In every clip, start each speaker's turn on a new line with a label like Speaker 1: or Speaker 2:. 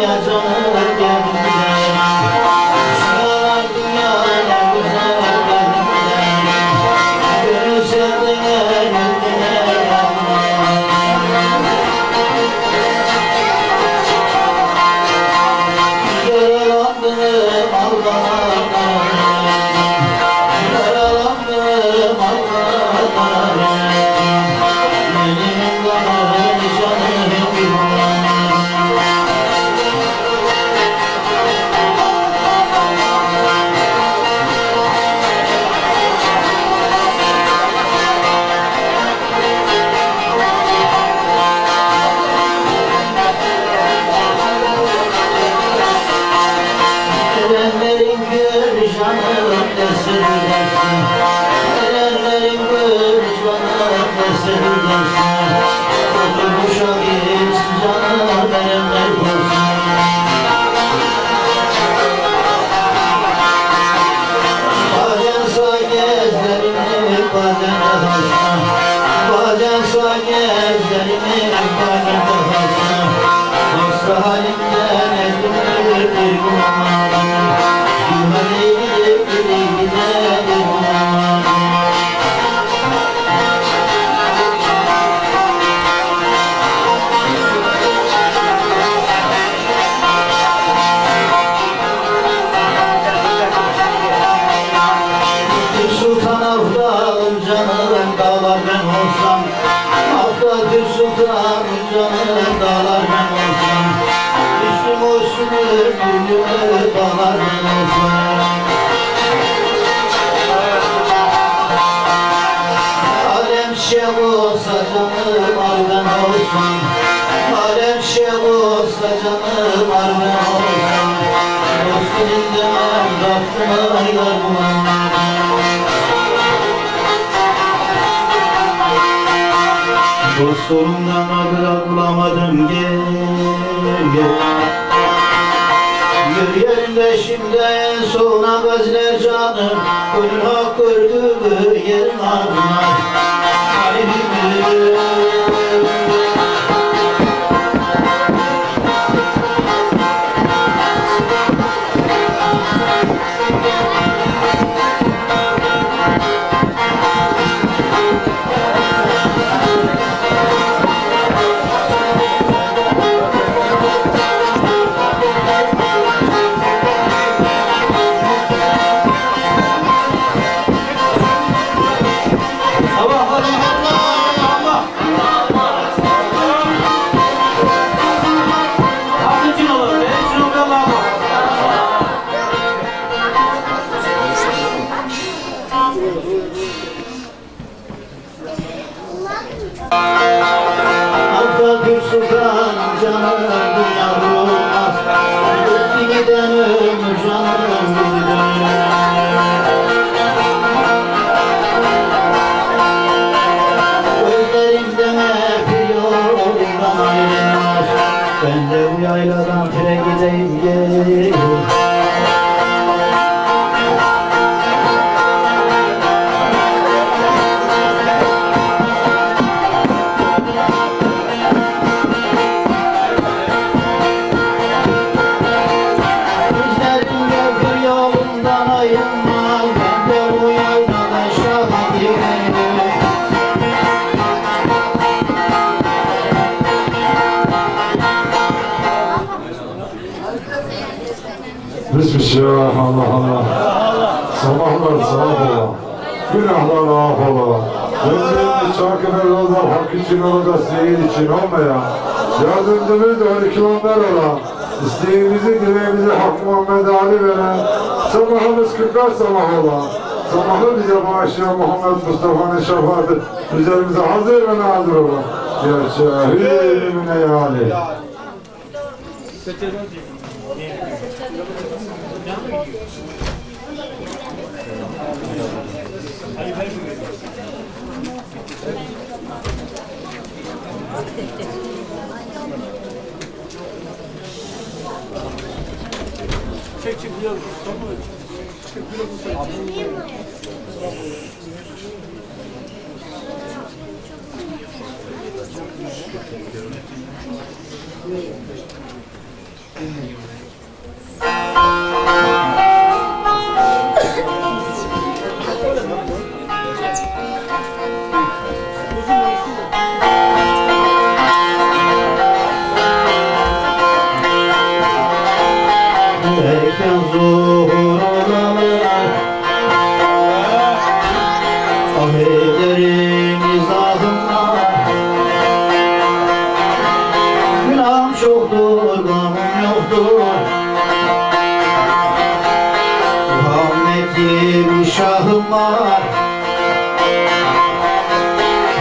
Speaker 1: Yaşamayacağım Dostumdan haber bulamadım gel gel. Yürüyen peşimde soluna gözler canım Gönül hak gördüğü yerin ardına Kalbimi hani
Speaker 2: geçmiş ya Allah Allah. Sabahlar sevap ola. Günahlar af ola. Gönlümde çarkı evlalar hak için ola da seyir için olmaya. Yardımcımız hükümanlar ola. İsteğimizi dileğimizi Hak Muhammed Ali veren sabahımız kırkar sabah ola. Sabahı bize bağışlayan Muhammed Mustafa'nın şefaati üzerimize hazır ve nazır ola. Ya şahid mine ya Ali.
Speaker 1: Erken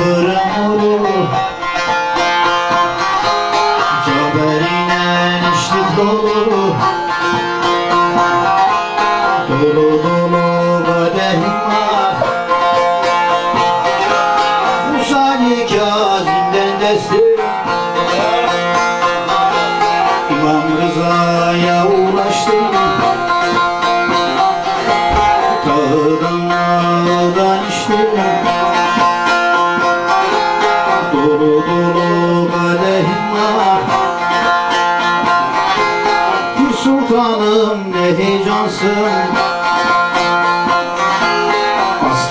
Speaker 1: But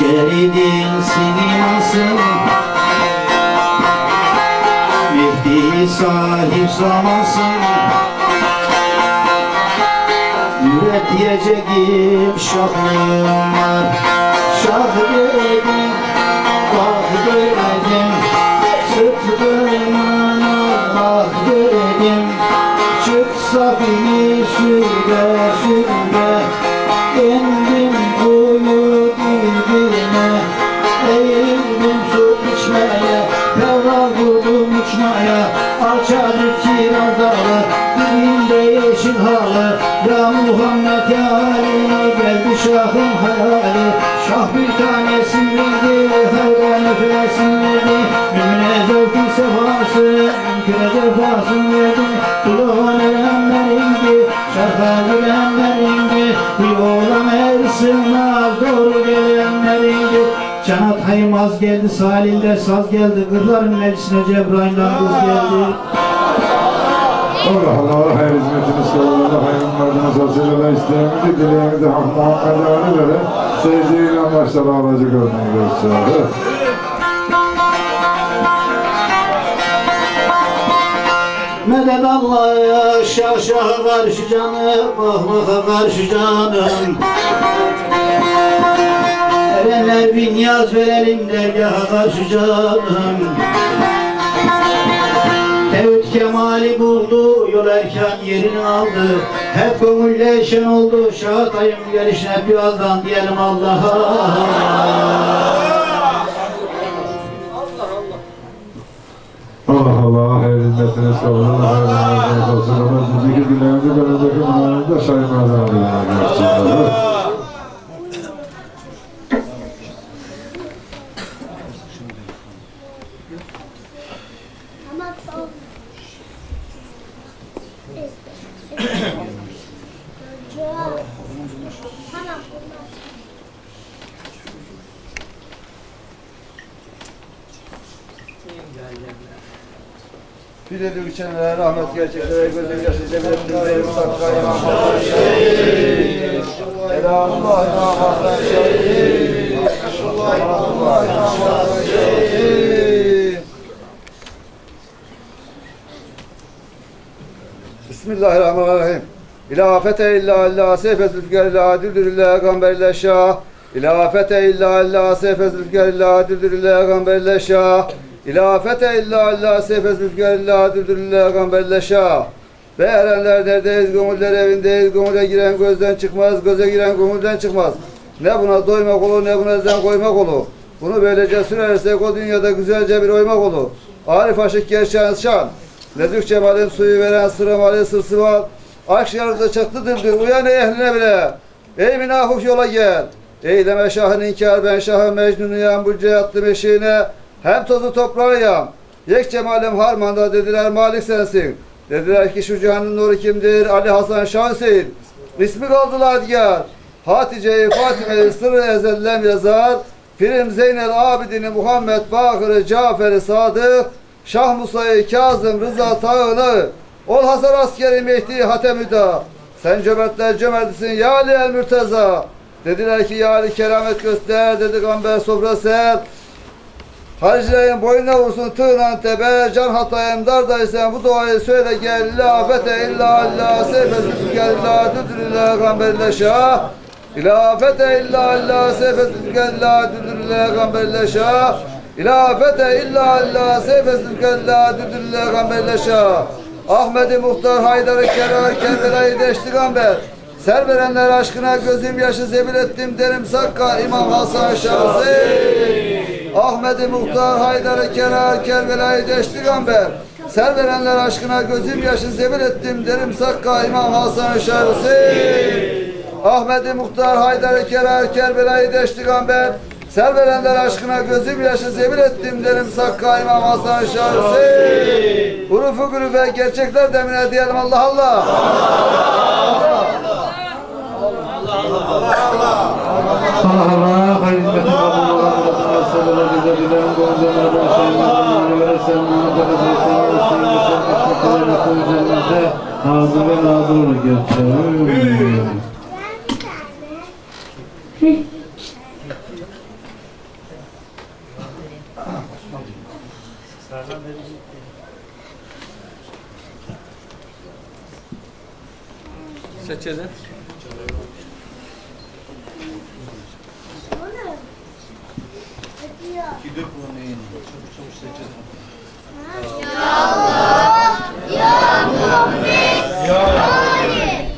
Speaker 1: Askeridin sinimasın Mehdi sahip zamansın. Yürek diyeceğim şahlım var. Şah dedim, bak dedim Sırtımın Allah dedim Çıksa beni sürge sürge Kendim kuyu birbirine Eğildim su içmeye Yavra vurdum uçmaya. Alçadır kiraz dağı Dibinde yeşil halı. Ya Muhammed ya Ali Geldi şahın hayali. Şah bir tanesin verdi Hayra nefesin verdi Mümine zevki sefası Mümküne cefasın verdi. Kuluğun erenler indi Şarka gülenler indi Bir oğlan gelenler Canat Haymaz geldi, Salil'de saz geldi, Kırların meclisine Cebrail'den kız geldi.
Speaker 2: Allah Allah hayır hizmetiniz kavurda hayırlarına sosyal isteğimizi dileğimizi Hak Muhammed Ali vere sevdiğiyle başlara alacak örneği gösterir.
Speaker 1: Medet Allah'a şah şaha karşı canım, vah vaha karşı canım. Erenler bin yaz verelim dergaha karşı canım. Tevhid kemali buldu, yol erken yerini aldı. Hep gönülle oldu, şahatayım gelişine birazdan diyelim Allah'a.
Speaker 2: Allah Allah hayır hizmetiniz kavurda hayırlarına sosyal Bizdeki dileğimizi beledeki münavinde Şahin Ali Ali'ye gösterir.
Speaker 3: Bileli üçenlere rahmet gerçeklere gözüm yaşı Hasan Elallah imam Hasan Şehir Elallah imam Hasan Şehir Bismillahirrahmanirrahim. İlâ fete illa illa seyfe zülfikar illa düldür illa gamberle şah. İlâ fete illa illa seyfe zülfikar illa düldür illa gamberle şah. İlâ fete illa illa seyfe zülfikar illa düldür illa gamberle şah. Ve erenler neredeyiz, gönüller evindeyiz, gönüle giren gözden çıkmaz, göze giren gönülden çıkmaz. Ne buna doymak olur, ne buna zen koymak olur. Bunu böylece sürersek o dünyada güzelce bir oymak olur. Arif aşık gerçeğin şan. Nezük cemalin suyu veren sıramalı sırsı var. Aşk yarıda çaklıdır uyan ey ehline bile. Ey münafık yola gel. Eyleme şahın inkar ben şahı mecnunuyam bu cihattım eşiğine. Hem tozu toprağıyam. Yek cemalim harmanda dediler malik sensin. Dediler ki şu cihanın nuru kimdir? Ali Hasan Şah Hüseyin. İsmi kaldılar diğer. Hatice'yi Fatime'yi sırrı ezellem yazar. Pirim Zeynel Abidini Muhammed Bakır'ı Cafer'i Sadık. Şah Musa'yı Kazım Rıza Tağını. Ol Hasan askeri Mehdi Hatemüda. Sen cömertler cömertisin ya Ali el Mürteza. Dediler ki ya Ali keramet göster dedi gamber sofra ser. Haricilerin boynuna vursun tığla tebe, can hatayım dardaysan bu duayı söyle gel la fete illa alla sefet gel la düdür illa gamberle şah. İla fete illa alla sefet gel la düdür illa gamberle şah. İla fete illa alla sefet gel la düdür illa gamberle şah. Ahmet-i Muhtar Haydar-ı Kerar Kerbela'yı deşti gamber. Ser verenler aşkına gözüm yaşı zebil ettim derim sakka İmam Hasan Şahsi. Ahmet-i Muhtar Haydar-ı Kerar Kerbela'yı deşti gamber. Ser verenler aşkına gözüm yaşı zebil ettim derim sakka İmam Hasan Şahsi. Ahmet-i Muhtar Haydar-ı Kerar Kerbela'yı deşti gamber. Ser verenler aşkına gözüm yaşı zebil ettim derim sakka İmam Hasan Şahsi. Hurufu gürüfe gerçekler demine diyelim Allah Allah.
Speaker 4: Allah hizmeti kabul olanlar sabırla bize bilen goncalar başlarına ve sen muhabbet edersen ve de sen ekmeklerine koyacağınızda nazır ve nazır olur gerçeği.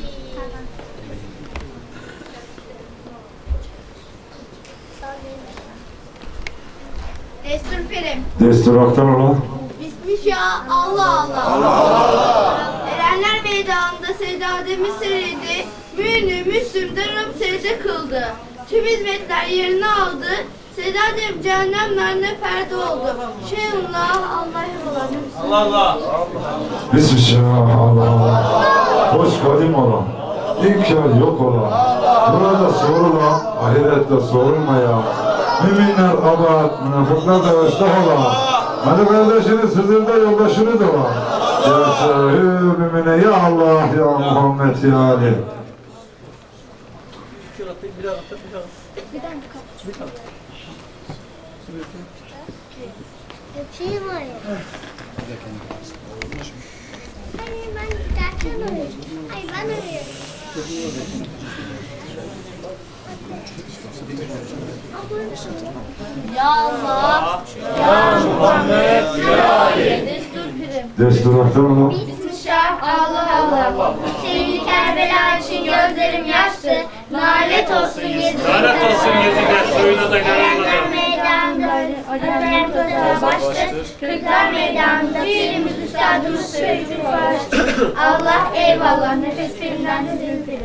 Speaker 5: Destur Pirim.
Speaker 2: Destur aktar ola.
Speaker 5: Bismillah Allah Allah. Allah Allah. Erenler meydanında Seydadem'i seridi. Müğünü Müslüm darım secde kıldı. Tüm hizmetler yerini aldı. Seydadem cehennem narine perde oldu. Şeyhullah Allah Allah.
Speaker 2: Bismillah Allah. Hoş kadim olan. İnkar yok olan. Burada sorulan, ahirette sorulmayan. Müminler abat, münafıklar da ıslah olan. Hani kardeşini sızırda yoldaşını da var. Gerçeği mümine ya Allah ya Muhammed ya Ali.
Speaker 6: Öpeyim oraya. Hayır ben giderken arıyorum. Hayır ben.
Speaker 5: Ya Allah. Ya Muhammed. Ya Ali. Destur Pirim.
Speaker 2: Destur aktar ola.
Speaker 5: Bismillah Allah Allah. Sevgili Kerbela için gözlerim yaşlı. Nalet olsun Yezid'e.
Speaker 7: Lanet olsun Yezid'e, suyunu da görüyorlar.
Speaker 5: meydanında başlı. Kırklar meydanında birimiz üstadımız sözcük var. Allah eyvallah nefes birinden de dilim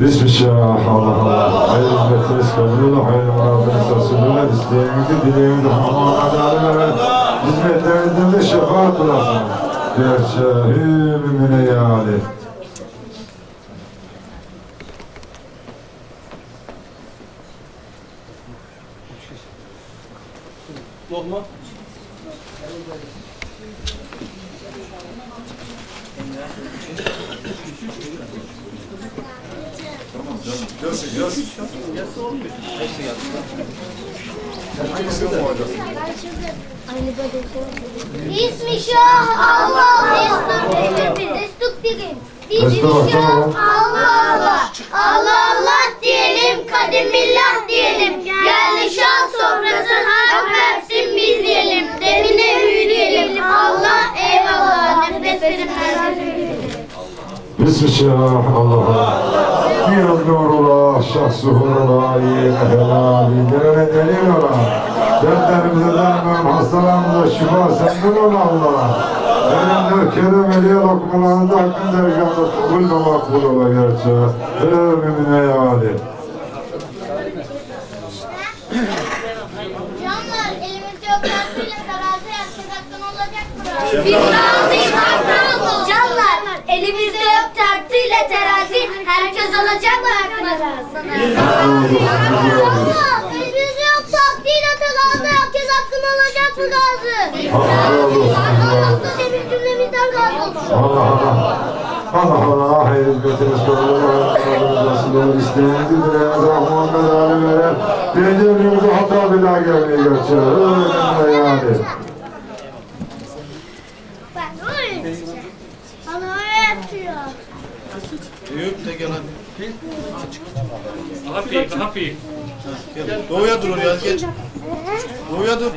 Speaker 2: Bismillah Allah Allah. Hayırlı hizmetiniz kabul ola. Hayırlı muradınız asılına. İsteğimizi, dileğimizi Muhammed Ali ve hizmetlerinizden de şefaat bulasın. Gerçeği mümine ya Ali.
Speaker 6: İsmi Şah Allah Destur birim Destur birim
Speaker 2: Destur,
Speaker 6: İsmi Şah
Speaker 2: tamam.
Speaker 6: Allah Allah. Allah Allah diyelim. Kadimillah
Speaker 2: Bismillah Allah Niyaz nurullah, şah suhurullah, yine helali, gelene delil ola. Dertlerimize derman, hastalarımıza şifa senden ola Allah. Elinde kerem eliye lokmalarında hakkın dergahında kabul ve makbul ola gerçi. Ömrümüne ya Ali.
Speaker 6: Canlar elimizde yok tatlıyla terazi yapsak hakkın olacak mı? Biz razıyız hakkın olsun. Elimizde yok tartıyla terazi herkes alacak mı? Canlar elimizde yok tartıyla terazi herkes hakkını alacak mı gazi? Allah demin cümlemizden razı olsun.
Speaker 2: Allah Allah. Allah Allah, hayır hizmetiniz kabul Resulullah isteğinizi dileğinize Muhammed Ali veren birinci ömrümüzü hatta bir daha gelmeyi gerçeğe. Ömrümüne yani.
Speaker 6: Ben öğreteceğim. Bana öğretiyor.
Speaker 7: Hafif, hafif.
Speaker 8: Doğuya dur oraya geç. Doğuya dur.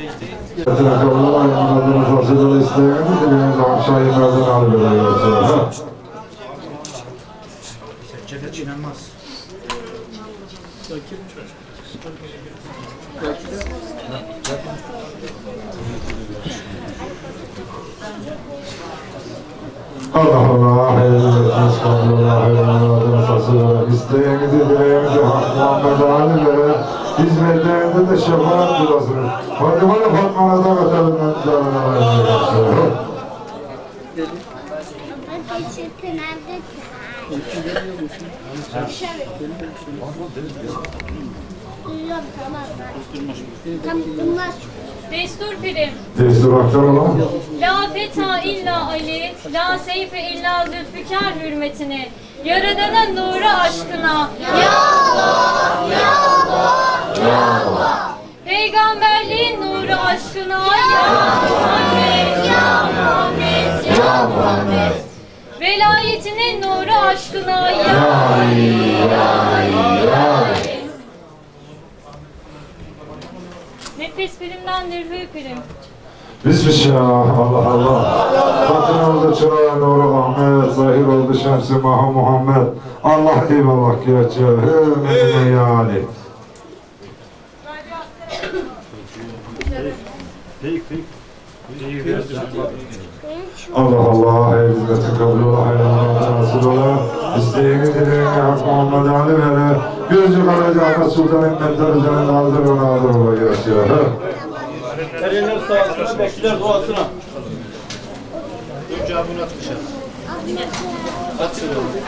Speaker 2: Yatına kabul ayınladığınız vasıtalı isteğinizi dileğinize akşam yemerden alıveren gerçeğe. Allah Allah, hayırlı adına sasıra, isteğinizi, dileğinizi Hak Muhammed Ali veren, hizmetlerinde de şefaat bulasınız. Hadi bana Fatma'na da katalım, canına vermeye
Speaker 9: Destur pirim.
Speaker 2: Destur aktar olan.
Speaker 9: La feta illa Ali, la seyfe illa Zülfikar hürmetine, Yaradan'ın nuru aşkına. Ya Allah, ya Allah, ya Allah. Peygamberliğin nuru aşkına. Ya Muhammed, ya Muhammed, ya Muhammed. Velayetinin nuru aşkına. Ya Ali, ya Ali, ya Ali. Nefes pirimdendir hü pirim.
Speaker 2: Bismillah, Allah Allah. Batın oldu çırağı nuru Ahmet, zahir oldu şemsi maha Muhammed. Allah eyvallah gerçeğe, hürmetine ya Ali. Allah Allah, her hizmetin kabul ola, hayranlarına nasıl ola. İsteğini dileğini Hak Muhammed Ali vere. Gözü karaca Ahmet Sultan Himmetler üzerine nazır ve
Speaker 8: bekler duasına. Dur camını at dışarı. At şuraya.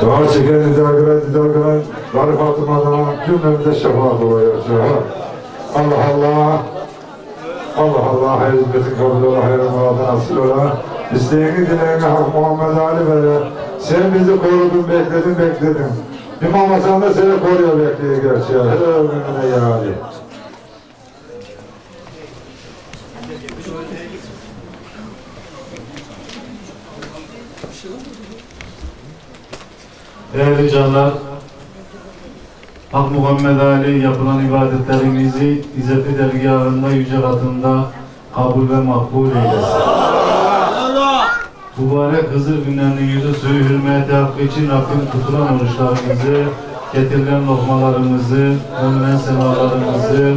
Speaker 2: Dua çeken iddiakıran, iddiakıran, Garip Fatıma'dan cümlemize şefaat olayı Allah Allah, Allah Allah, her hizmetin kabul ola, her muradın asıl ola. İsteğini dileğini Hak Muhammed Ali vere. Sen bizi korudun, bekledin, bekledin. İmam Hasan da seni koruyor, bekliyor gerçeğe. Ömrüne ya Ali.
Speaker 4: Değerli canlar, Hak Muhammed Ali yapılan ibadetlerimizi İzzet-i Dergahı'nda yüce katında kabul ve makbul eylesin. Mübarek Hızır günlerinin yüzü suyu hürmeti hakkı için Rabbim tutulan oruçlarımızı, getirilen lokmalarımızı, önünen semalarımızı,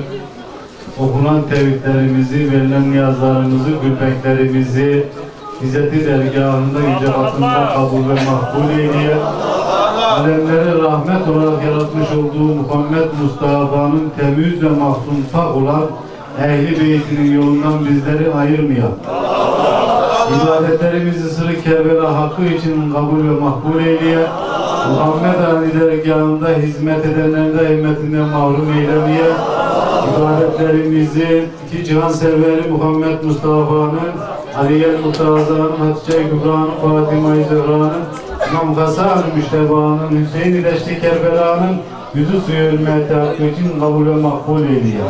Speaker 4: okunan tevhidlerimizi, verilen niyazlarımızı, gülbeklerimizi İzzet-i Dergahı'nda yüce katında kabul ve makbul eyleye. Alemlere rahmet olarak yaratmış olduğu Muhammed Mustafa'nın temiz ve mahzun pak olan ehli beytinin yolundan bizleri ayırmayan. İbadetlerimizi sırrı Kerbela hakkı için kabul ve makbul eyleye. Muhammed Ali dergahında hizmet edenleri de himmetinden mahrum eylemeye. ibadetlerimizi iki cihan serveri Muhammed Mustafa'nın, Aliye Murtaza'nın, Hatice Kübra'nın, Fatıma-i Zehra'nın, İmam Hasan Müşteba'nın, Hüseyin İleşti Kerbela'nın yüzü suyu hürmeti için kabul ve makbul eyleye.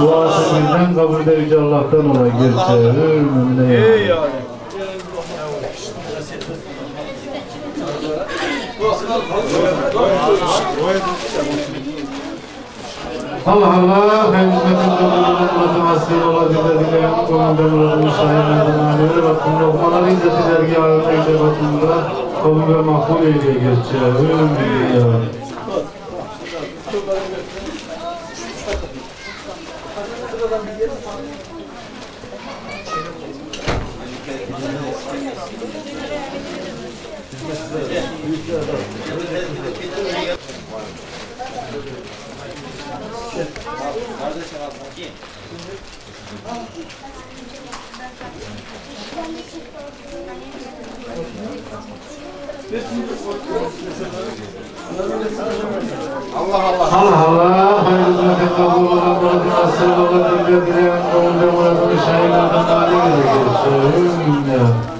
Speaker 4: Duası bizden kabul de Yüce Allah'tan ola gerçeği. Mümine ya. Allah Allah, hem hizmetin vasile ola diledilerin konumda muradını şahinlerden alemi Rabbim lokmaları izzeti dergâhına icabatında kabul ve makbul eyle gerçeği. Mümine ya. Allah Allah, hayırlı hizmetin kabul olan muradını vasile ola diledilerin konumda muradını şahinlerden alemi gerçeği. Mümine ya.